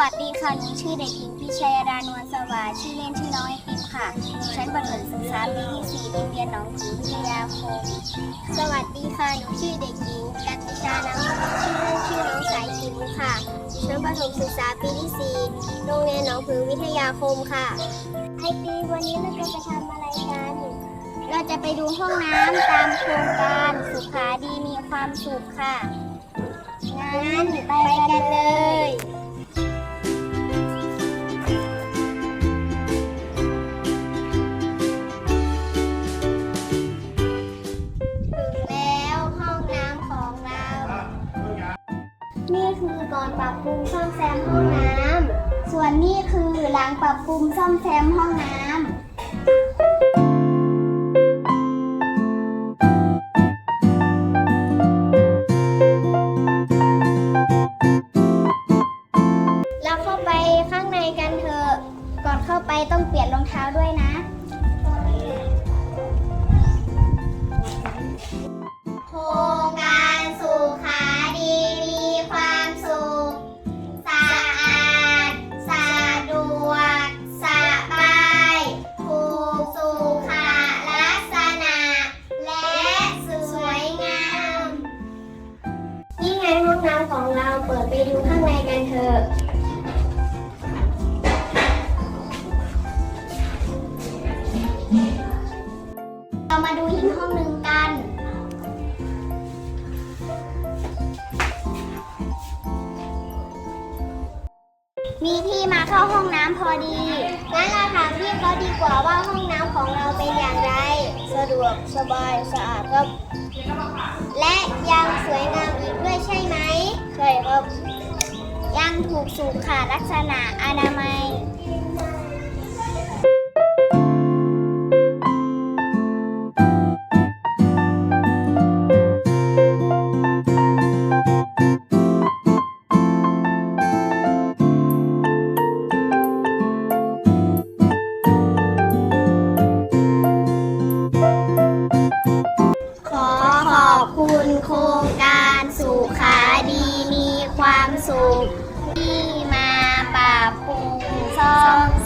วัสดีค่ะหนูชื่อเด็กหญิงพิชัยดานวลสวัสดิ์ชื่อเล่นชื่อน้องไอติมค่ะชั้นประถมศึกษาปีที่สี่โรงเรียนหนองผือวิทยาคม สวัสดีค่ะหนูชื่อเด็กหญิงกันติชานามชื่อเล่นชื่อน้องสายคิมค่ะชั้นประถมศึกษาปีที่สี่โรงเรียนหนองผือวิทยาคมค่ะไอติมวันนี้เราจะไปทำอะไรกันเราจะไปดูห้องน้ำตามโครงการสุขาดีมีความสุขค่ะงั้นไปกันเลย นี่คือก่อนปรับปรุงซ่อมแซมห้องน้ำ ส่วนนี่คือหลังปรับปรุงซ่อมแซมห้องน้ำเราเข้าไปข้างในกันเถอะ ก่อนเข้าไปต้องเปลี่ยนรองเท้าด้วยนะ ไงห้องน้ำของเราเปิดไปดูข้างในกันเถอะ เรามาดูอีกห้องหนึ่งกัน มีที่มาเข้าห้องน้ำพอดี งั้นเราถามพี่เขาดีกว่าว่าห้องน้ำของเราเป็นอย่างไร สะดวกสบายสะอาดครับ และยังสวยงาม ยังถูกสุขลักษณะอนามัยโครงการ 감.